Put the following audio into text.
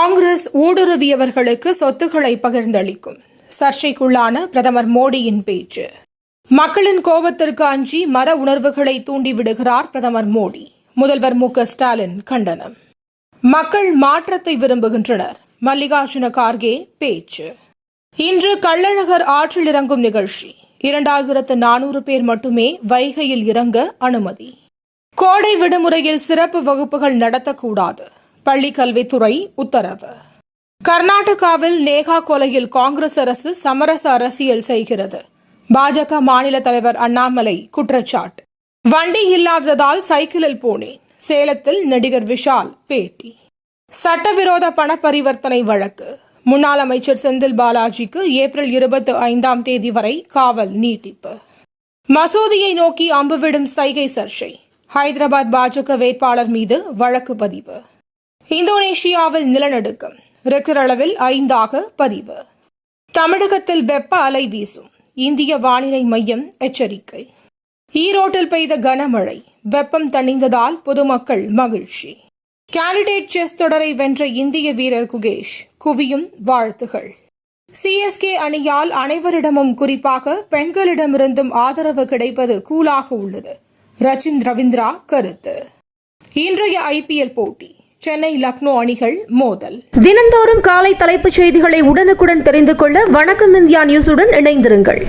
காங்கிரஸ் ஊடுருவியவர்களுக்கு சொத்துக்களை பகிர்ந்தளிக்கும். சர்ச்சைக்குள்ளான பிரதமர் மோடியின் பேச்சு. மக்களின் கோபத்திற்கு அஞ்சி மத உணர்வுகளை தூண்டிவிடுகிறார் பிரதமர் மோடி. முதல்வர் மு ஸ்டாலின் கண்டனம். மக்கள் மாற்றத்தை விரும்புகின்றனர். மல்லிகார்ஜுன கார்கே பேச்சு. இன்று கள்ளழகர் ஆற்றில் இறங்கும் நிகழ்ச்சி. இரண்டாயிரத்து நானூறு பேர் மட்டுமே வைகையில் இறங்க அனுமதி. கோடை விடுமுறையில் சிறப்பு வகுப்புகள் நடத்தக்கூடாது. பள்ளிக்கல்வித்துறை உத்தரவு. கர்நாடகாவில் நேகா கொலையில் காங்கிரஸ் அரசு சமரச அரசியல் செய்கிறது. பாஜக மாநில தலைவர் அண்ணாமலை குற்றச்சாட்டு. வண்டி இல்லாததால் சைக்கிளில் போனேன். சேலத்தில் நடிகர் விஷால் பேட்டி. சட்டவிரோத பண பரிவர்த்தனை வழக்கு. முன்னாள் அமைச்சர் செந்தில் பாலாஜிக்கு ஏப்ரல் இருபத்தி ஐந்தாம் தேதி வரை காவல் நீட்டிப்பு. மசூதியை நோக்கி அம்புவிடும் சைகை சர்ச்சை. ஹைதராபாத் பாஜக வேட்பாளர் மீது வழக்கு பதிவு. இந்தோனேஷியாவில் நிலநடுக்கம். ரெக்டர் அளவில் ஐந்தாக பதிவு. தமிழகத்தில் வெப்ப அலை வீசும். இந்திய வானிலை மையம் எச்சரிக்கை. ஈரோட்டில் பெய்த கனமழை. வெப்பம் தணிந்ததால் பொதுமக்கள் மகிழ்ச்சி. கேண்டிடேட் செஸ் தொடரை வென்ற இந்திய வீரர் குகேஷ் குவியும் வாழ்த்துகள். சிஎஸ்கே அணியால் அனைவரிடமும் குறிப்பாக பெண்களிடமிருந்தும் ஆதரவு கிடைப்பது கூலாக உள்ளது. ரச்சின் ரவீந்திரா கருத்து. இன்றைய ஐபிஎல் போட்டி. சென்னை லக்னோ அணிகள் மோதல். தினந்தோறும் காலை தலைப்புச் செய்திகளை உடனுக்குடன் தெரிந்து கொள்ள வணக்கம் இந்தியா நியூஸுடன் இணைந்திருங்கள்.